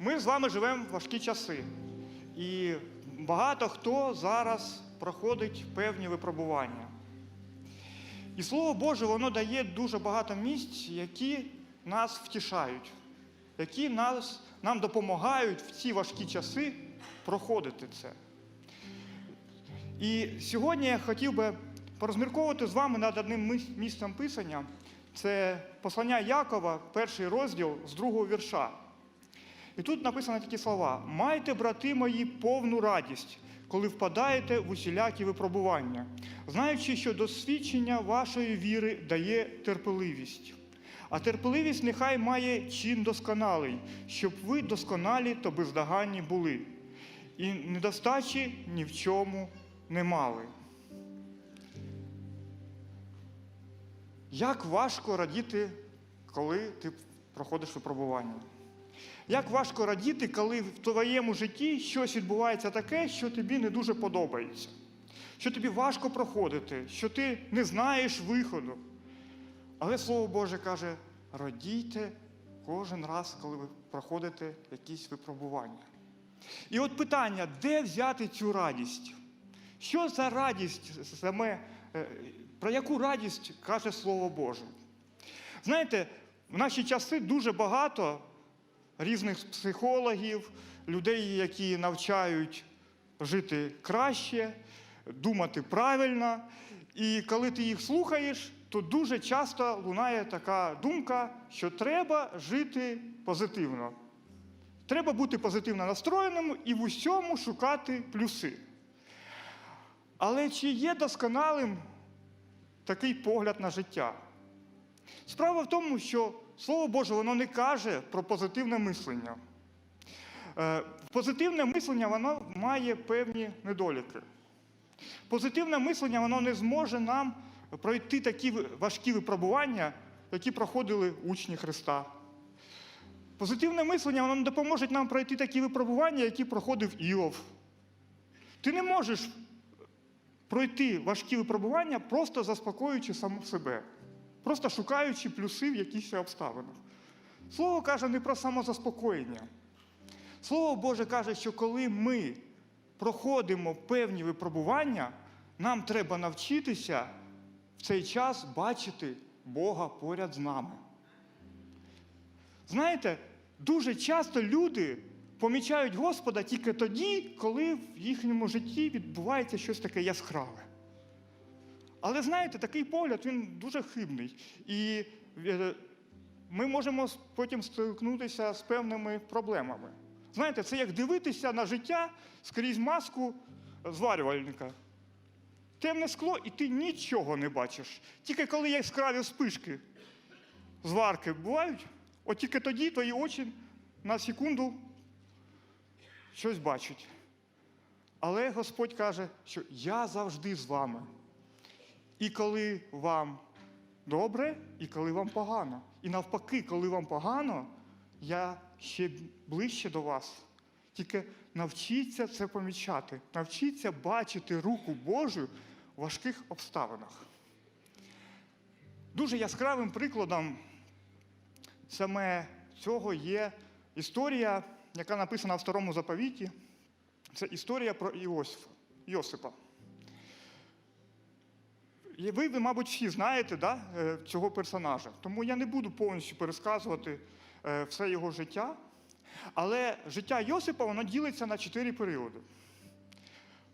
Ми з вами живемо в важкі часи. І багато хто зараз проходить певні випробування. І Слово Боже, воно дає дуже багато місць, які нас втішають, які нас, нам допомагають в ці важкі часи проходити це. І сьогодні я хотів би порозмірковувати з вами над одним місцем писання. Це послання Якова, перший розділ з другого вірша. І тут написано такі слова: майте, брати мої, повну радість, коли впадаєте в усілякі випробування, знаючи, що досвідчення вашої віри дає терпеливість. А терпеливість нехай має чин досконалий, щоб ви досконалі та бездоганні були, і недостачі ні в чому не мали. Як важко радіти, коли ти проходиш випробування? Як важко радіти, коли в твоєму житті щось відбувається таке, що тобі не дуже подобається, що тобі важко проходити, що ти не знаєш виходу. Але Слово Боже каже: радійте кожен раз, коли ви проходите якісь випробування. І от питання, де взяти цю радість? Що за радість саме, е, про яку радість каже Слово Боже? Знаєте, в наші часи дуже багато різних психологів, людей, які навчають жити краще, думати правильно. І коли ти їх слухаєш, то дуже часто лунає така думка, що треба жити позитивно. Треба бути позитивно настроєним і в усьому шукати плюси. Але чи є досконалим такий погляд на життя? Справа в тому, що Слово Боже, воно не каже про позитивне мислення. Е, Позитивне мислення воно має певні недоліки. Позитивне мислення воно не зможе нам пройти такі важкі випробування, які проходили учні Христа. Позитивне мислення воно не допоможе нам пройти такі випробування, які проходив Іов. Ти не можеш пройти важкі випробування, просто заспокоюючи саму себе, просто шукаючи плюси в якихось обставинах. Слово каже не про самозаспокоєння. Слово Боже каже, що коли ми проходимо певні випробування, нам треба навчитися в цей час бачити Бога поряд з нами. Знаєте, дуже часто люди помічають Господа тільки тоді, коли в їхньому житті відбувається щось таке яскраве. Але знаєте, такий погляд він дуже хибний. І е, ми можемо потім стикнутися з певними проблемами. Знаєте, це як дивитися на життя скрізь маску зварювальника. Темне скло, і ти нічого не бачиш. Тільки коли яскраві спишки зварки бувають, от тільки тоді твої очі на секунду щось бачать. Але Господь каже, що я завжди з вами. І коли вам добре, і коли вам погано. І навпаки, коли вам погано, я ще ближче до вас. Тільки навчіться це помічати, навчіться бачити руку Божу в важких обставинах. Дуже яскравим прикладом саме цього є історія, яка написана в старому заповіті. Це історія про Іосифа, Йосипа. І ви, ви, мабуть, всі знаєте да, е, цього персонажа. Тому я не буду повністю пересказувати е, все його життя. Але життя Йосипа воно ділиться на чотири періоди.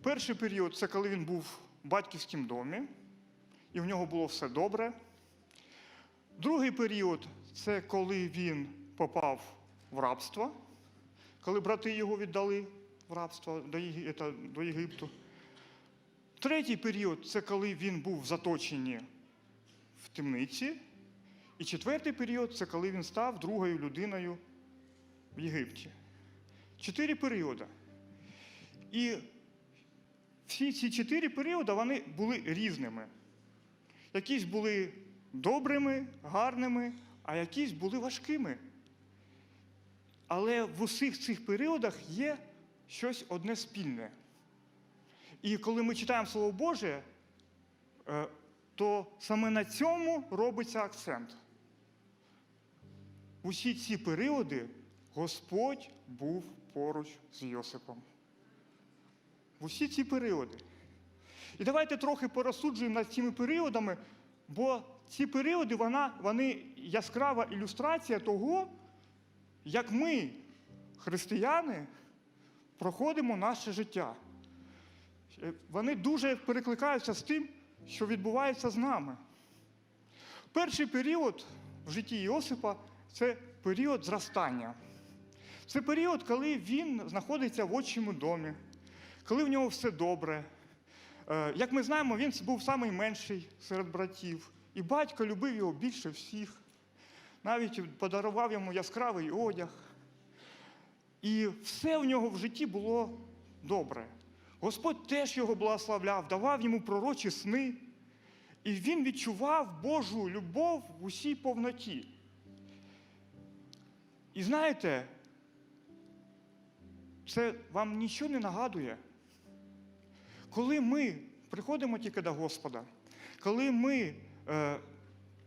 Перший період це коли він був в батьківському домі, і в нього було все добре. Другий період це коли він попав в рабство, коли брати його віддали в рабство до до Єгипту. Третій період це коли він був в заточенні в темниці. І четвертий період це коли він став другою людиною в Єгипті. Чотири періоди. І всі ці чотири періоди вони були різними. Якісь були добрими, гарними, а якісь були важкими. Але в усіх цих періодах є щось одне спільне. І коли ми читаємо Слово Боже, е, то саме на цьому робиться акцент. Усі ці періоди Господь був поруч з Йосипом. Усі ці періоди. І давайте трохи порозсуджуємо над цими періодами, бо ці періоди вона, вони яскрава ілюстрація того, як ми, християни, проходимо наше життя. Е, Вони дуже перекликаються з тим, що відбувається з нами. Перший період в житті Іосипа це період зростання. Це період, коли він знаходиться в отчому домі, коли в нього все добре. Е, Як ми знаємо, він був найменший серед братів, і батько любив його більше всіх. Навіть подарував йому яскравий одяг. І все в нього в житті було добре. Господь теж його благословляв, давав йому пророчі сни. І він відчував Божу любов в усій повноті. І знаєте, це вам нічого не нагадує. Коли ми приходимо тільки до Господа, коли ми е,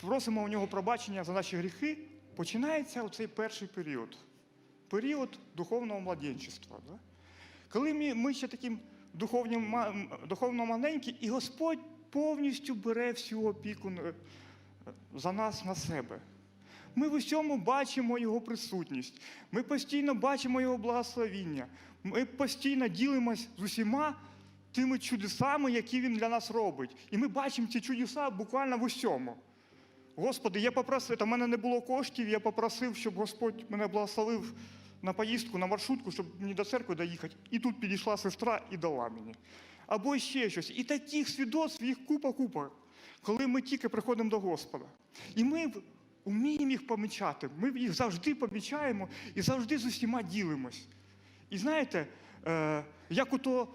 просимо у нього пробачення за наші гріхи, починається оцей перший період період духовного младенчества. Да? Коли ми, ми ще таким м, духовно маленькі, і Господь повністю бере всю опіку е, за нас на себе. Ми в усьому бачимо Його присутність, ми постійно бачимо Його благословіння, ми постійно ділимось з усіма тими чудесами, які Він для нас робить. І ми бачимо ці чудеса буквально в усьому. Господи, я попросив, у мене не було коштів, я попросив, щоб Господь мене благословив на поїздку, на маршрутку, щоб мені до церкви доїхати. І тут підійшла сестра і дала мені. Або ще щось. І таких свідоцтв їх купа-купа, коли ми тільки приходимо до Господа. І ми вміємо їх помічати. Ми їх завжди помічаємо і завжди з усіма ділимось. І знаєте, е, як ото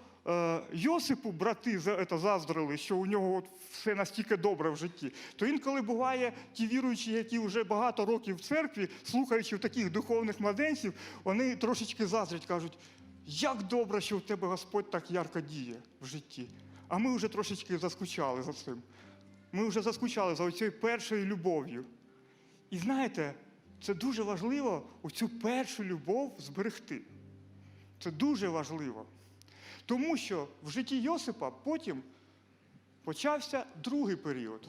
Йосипу брати за, ето, заздрили, що у нього все настільки добре в житті, то інколи буває ті віруючі, які вже багато років в церкві, слухаючи таких духовних младенців, вони трошечки заздрять, кажуть, як добре, що у тебе Господь так ярко діє в житті. А ми вже трошечки заскучали за цим. Ми вже заскучали за цією першою любов'ю. І знаєте, це дуже важливо оцю першу любов зберегти. Це дуже важливо. Тому що в житті Йосипа потім почався другий період.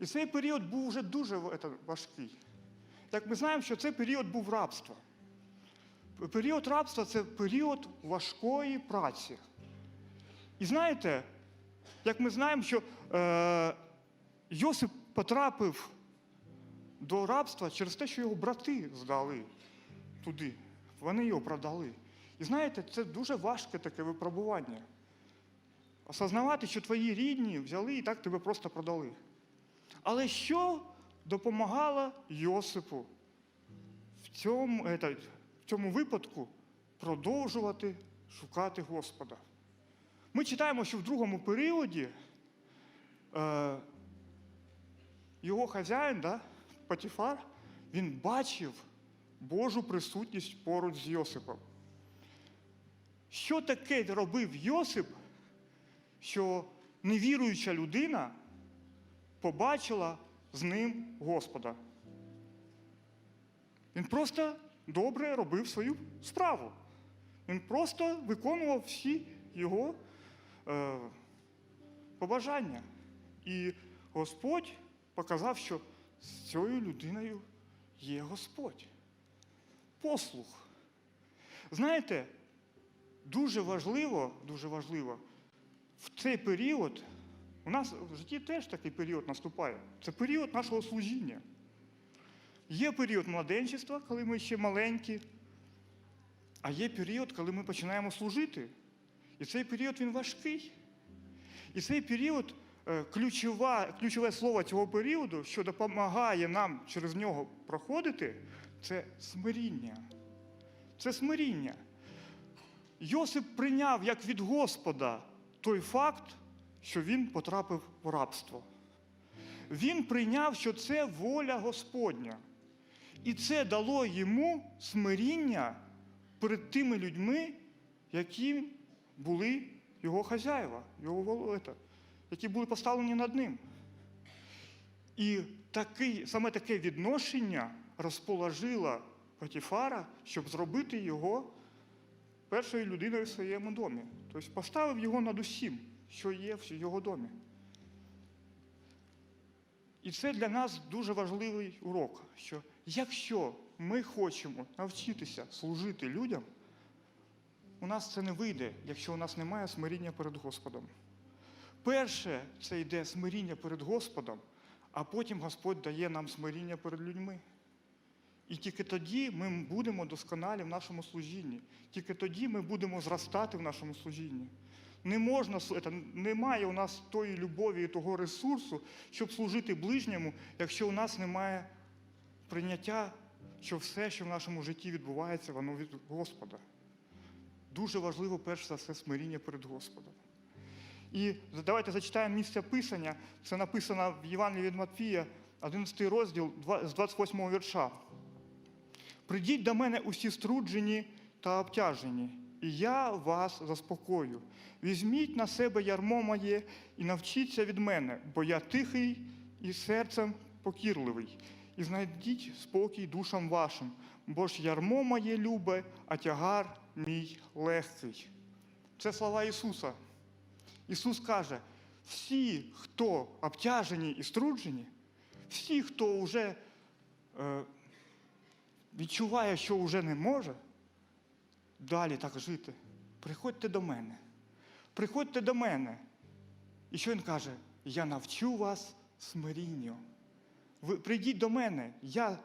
І цей період був вже дуже важкий. Як ми знаємо, що цей період був рабства. Період рабства це період важкої праці. І знаєте, як ми знаємо, що е, Йосип потрапив до рабства через те, що його брати здали туди. Вони його продали. І знаєте, це дуже важке таке випробування. Осознавати, що твої рідні взяли і так тебе просто продали. Але що допомагало Йосипу в цьому, ета, в цьому випадку продовжувати шукати Господа? Ми читаємо, що в другому періоді е, його хазяїн, да, Патіфар, він бачив Божу присутність поруч з Йосипом. Що таке робив Йосип, що невіруюча людина побачила з ним Господа? Він просто добре робив свою справу. Він просто виконував всі його е, побажання. І Господь показав, що з цією людиною є Господь. Послух. Знаєте, дуже важливо, дуже важливо, в цей період, у нас в житті теж такий період наступає. Це період нашого служіння. Є період младенчества, коли ми ще маленькі, а є період, коли ми починаємо служити. І цей період він важкий. І цей період, е, ключова, ключове слово цього періоду, що допомагає нам через нього проходити, це смиріння. Це смиріння. Йосип прийняв як від Господа той факт, що він потрапив в рабство. Він прийняв, що це воля Господня. І це дало йому смиріння перед тими людьми, які були його хазяїва, його волота, які були поставлені над ним. І такий, саме таке відношення розположило Патіфара, щоб зробити його першою людиною в своєму домі. Тобто поставив його над усім, що є в його домі. І це для нас дуже важливий урок, що якщо ми хочемо навчитися служити людям, у нас це не вийде, якщо у нас немає смиріння перед Господом. Перше це йде смиріння перед Господом, а потім Господь дає нам смиріння перед людьми. І тільки тоді ми будемо досконалі в нашому служінні. Тільки тоді ми будемо зростати в нашому служінні. Не можна, немає у нас тої любові і того ресурсу, щоб служити ближньому, якщо у нас немає прийняття, що все, що в нашому житті відбувається, воно від Господа. Дуже важливо, перш за все, смиріння перед Господом. І давайте зачитаємо місце Писання. Це написано в Євангелії від Матфія, 11 розділ з 28 вірша. Придіть до мене усі струджені та обтяжені, і я вас заспокою. Візьміть на себе ярмо моє і навчіться від мене, бо я тихий і серцем покірливий. І знайдіть спокій душам вашим, бо ж ярмо моє любе, а тягар мій легкий. Це слова Ісуса. Ісус каже: всі, хто обтяжені і струджені, всі, хто вже е, відчуває, що вже не може далі так жити, приходьте до мене. Приходьте до мене. І що він каже? Я навчу вас смирінню. Ви прийдіть до мене, я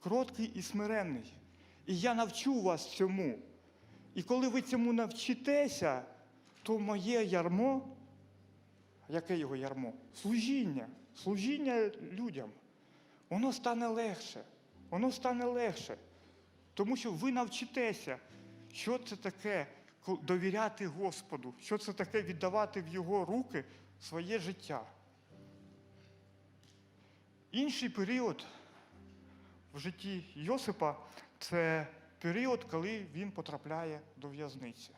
кроткий і смиренний. І я навчу вас цьому. І коли ви цьому навчитеся, то моє ярмо, яке його ярмо? Служіння, служіння людям, воно стане легше. Воно стане легше. Тому що ви навчитеся, що це таке довіряти Господу, що це таке віддавати в Його руки своє життя. Інший період в житті Йосипа це період, коли він потрапляє до в'язниці.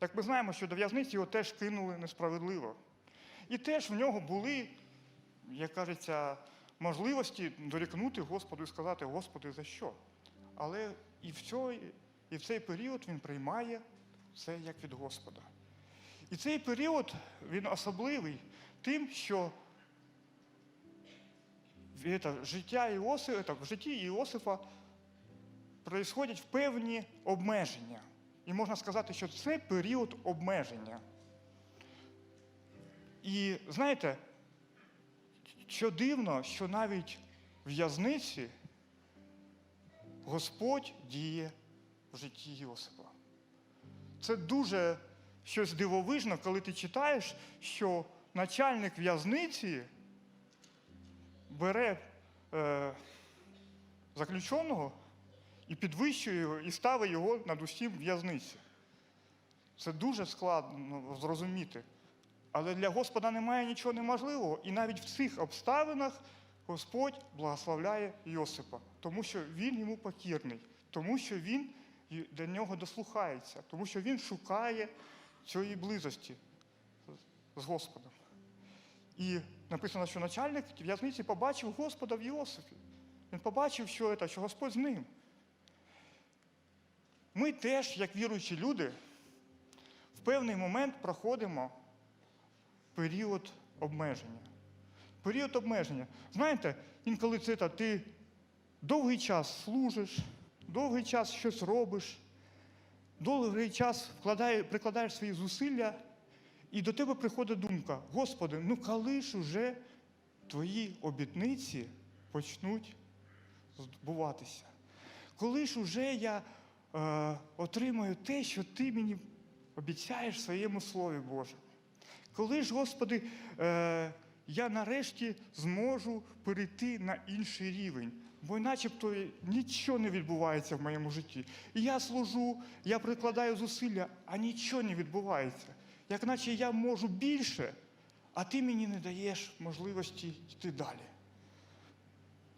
Як ми знаємо, що до в'язниці його теж кинули несправедливо. І теж в нього були, як кажеться, можливості дорікнути Господу і сказати, Господи, за що? Але і в, цей, і в цей період він приймає це як від Господа. І цей період він особливий тим, що життя Іосифа, в житті Іосифа происходять певні обмеження. І можна сказати, що це період обмеження. І знаєте, що дивно, що навіть в в'язниці Господь діє в житті Йосипа. Це дуже щось дивовижно, коли ти читаєш, що начальник в'язниці бере е, заключеного і підвищує його, і ставить його над усім в'язниці. Це дуже складно зрозуміти. Але для Господа немає нічого неможливого. І навіть в цих обставинах Господь благословляє Йосипа, тому що він йому покірний, тому що він до нього дослухається, тому що він шукає цієї близості з Господом. І написано, що начальник в'язниці побачив Господа в Йосипі. Він побачив, що, це, що Господь з ним. Ми теж, як віруючі люди, в певний момент проходимо період обмеження. Період обмеження. Знаєте, інколи це та, ти довгий час служиш, довгий час щось робиш, довгий час вкладає, прикладаєш свої зусилля, і до тебе приходить думка: Господи, ну коли ж уже твої обітниці почнуть збуватися? Коли ж уже я е, отримаю те, що ти мені обіцяєш в своєму Слові Божому? Коли ж, Господи, е, я нарешті зможу перейти на інший рівень, бо начебто нічого не відбувається в моєму житті. І я служу, я прикладаю зусилля, а нічого не відбувається. Як наче я можу більше, а ти мені не даєш можливості йти далі.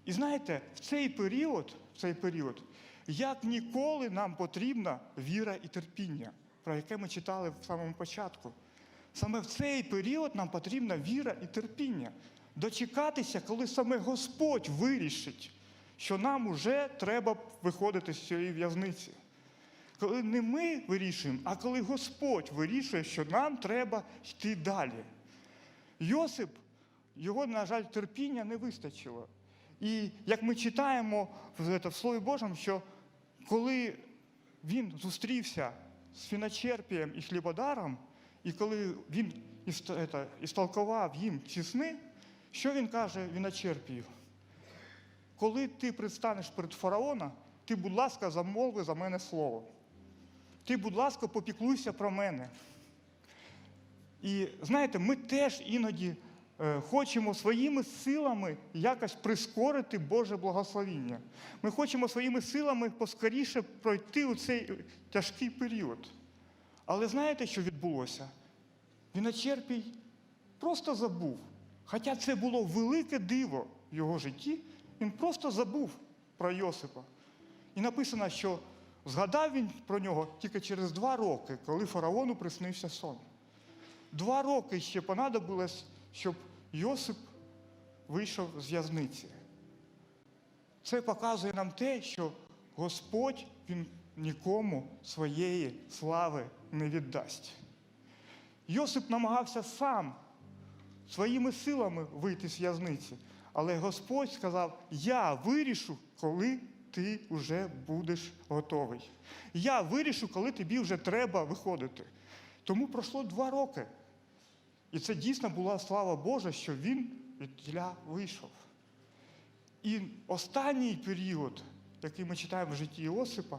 І знаєте, в цей період, в цей період, як ніколи нам потрібна віра і терпіння, про яке ми читали в самому початку. Саме в цей період нам потрібна віра і терпіння. Дочекатися, коли саме Господь вирішить, що нам уже треба виходити з цієї в'язниці. Коли не ми вирішуємо, а коли Господь вирішує, що нам треба йти далі. Йосип, його, на жаль, терпіння не вистачило. І як ми читаємо в, Слові Божому, що коли він зустрівся з фіночерпієм і хлібодаром, і коли він істолкував їм ці сни, що він каже віночерпію? Коли ти предстанеш перед фараона, ти, будь ласка, замолви за мене слово. Ти, будь ласка, попіклуйся про мене. І знаєте, ми теж іноді е, хочемо своїми силами якось прискорити Боже благословіння. Ми хочемо своїми силами поскоріше пройти у цей тяжкий період. Але знаєте, що відбулося? Віночерпій просто забув. Хоча це було велике диво в його житті, він просто забув про Йосипа. І написано, що згадав він про нього тільки через два роки, коли фараону приснився сон. Два роки ще понадобилось, щоб Йосип вийшов з в'язниці. Це показує нам те, що Господь він нікому своєї слави не віддасть. Йосип намагався сам своїми силами вийти з в'язниці, але Господь сказав: Я вирішу, коли ти вже будеш готовий. Я вирішу, коли тобі вже треба виходити. Тому пройшло два роки. І це дійсно була слава Божа, що він від тіля вийшов. І останній період, який ми читаємо в житті Іосипа,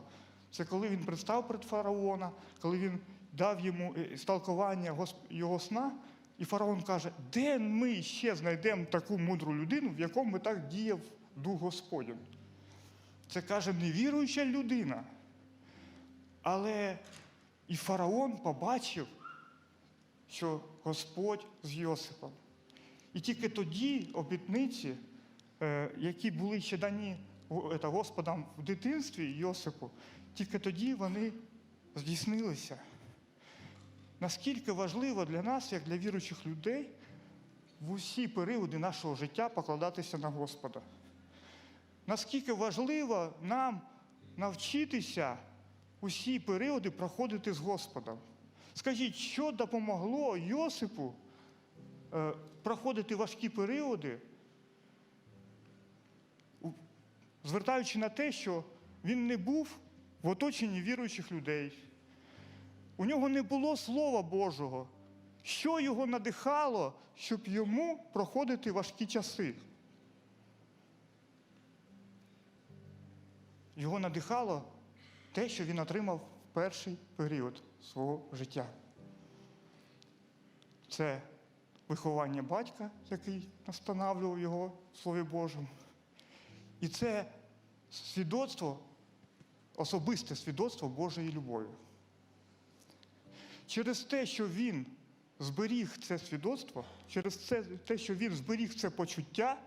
це коли він представ перед фараона, коли він дав йому е, сталкування його сна, і фараон каже, де ми ще знайдемо таку мудру людину, в якому так діяв Дух Господень. Це каже невіруюча людина. Але і фараон побачив, що Господь з Йосипом. І тільки тоді обітниці, е, які були ще дані го- ета, Господом в дитинстві Йосипу, тільки тоді вони здійснилися. Наскільки важливо для нас, як для віруючих людей, в усі періоди нашого життя покладатися на Господа. Наскільки важливо нам навчитися усі періоди проходити з Господом. Скажіть, що допомогло Йосипу е, проходити важкі періоди, звертаючи на те, що він не був в оточенні віруючих людей. У нього не було Слова Божого. Що його надихало, щоб йому проходити важкі часи? Його надихало те, що він отримав в перший період свого життя. Це виховання батька, який настановлював його в Слові Божому. І це свідоцтво, особисте свідоцтво Божої любові. Через те, що він зберіг це свідоцтво, через це, те, що він зберіг це почуття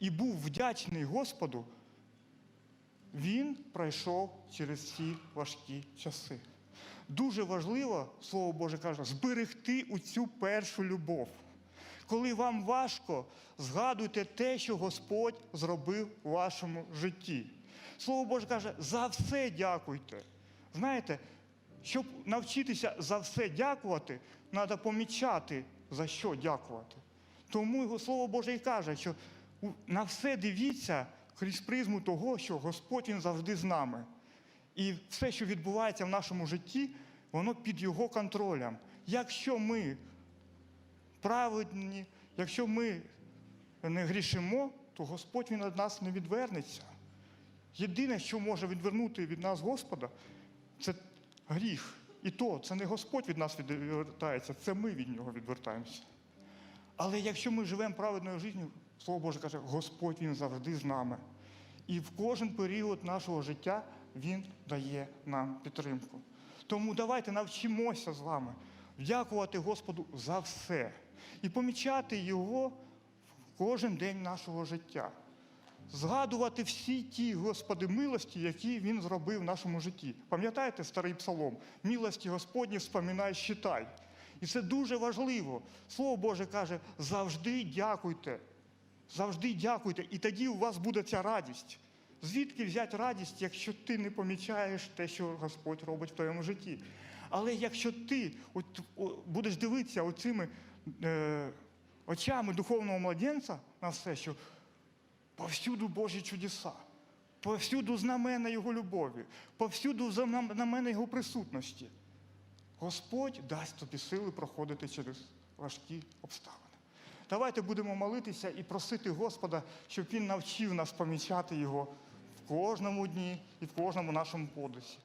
і був вдячний Господу, він пройшов через ці важкі часи. Дуже важливо, Слово Боже каже, зберегти у цю першу любов. Коли вам важко, згадуйте те, що Господь зробив у вашому житті. Слово Боже каже, за все дякуйте. Знаєте, щоб навчитися за все дякувати, треба помічати, за що дякувати. Тому його Слово Боже і каже, що на все дивіться крізь призму того, що Господь Він завжди з нами. І все, що відбувається в нашому житті, воно під його контролем. Якщо ми праведні, якщо ми не грішимо, то Господь Він від нас не відвернеться. Єдине, що може відвернути від нас Господа, це гріх. І то це не Господь від нас відвертається, це ми від нього відвертаємося. Але якщо ми живемо праведною життю, Слово Боже каже, Господь Він завжди з нами. І в кожен період нашого життя Він дає нам підтримку. Тому давайте навчимося з вами дякувати Господу за все і помічати Його в кожен день нашого життя. Згадувати всі ті, Господи, милості, які Він зробив в нашому житті. Пам'ятаєте старий псалом? Милості Господні споминай, считай. І це дуже важливо. Слово Боже каже, завжди дякуйте. Завжди дякуйте. І тоді у вас буде ця радість. Звідки взяти радість, якщо ти не помічаєш те, що Господь робить в твоєму житті? Але якщо ти от, будеш дивитися оцими е, очами духовного младенця на все, що повсюду Божі чудеса, повсюду знамена Його любові, повсюду знамена Його присутності, Господь дасть тобі сили проходити через важкі обставини. Давайте будемо молитися і просити Господа, щоб Він навчив нас помічати Його в кожному дні і в кожному нашому подусі.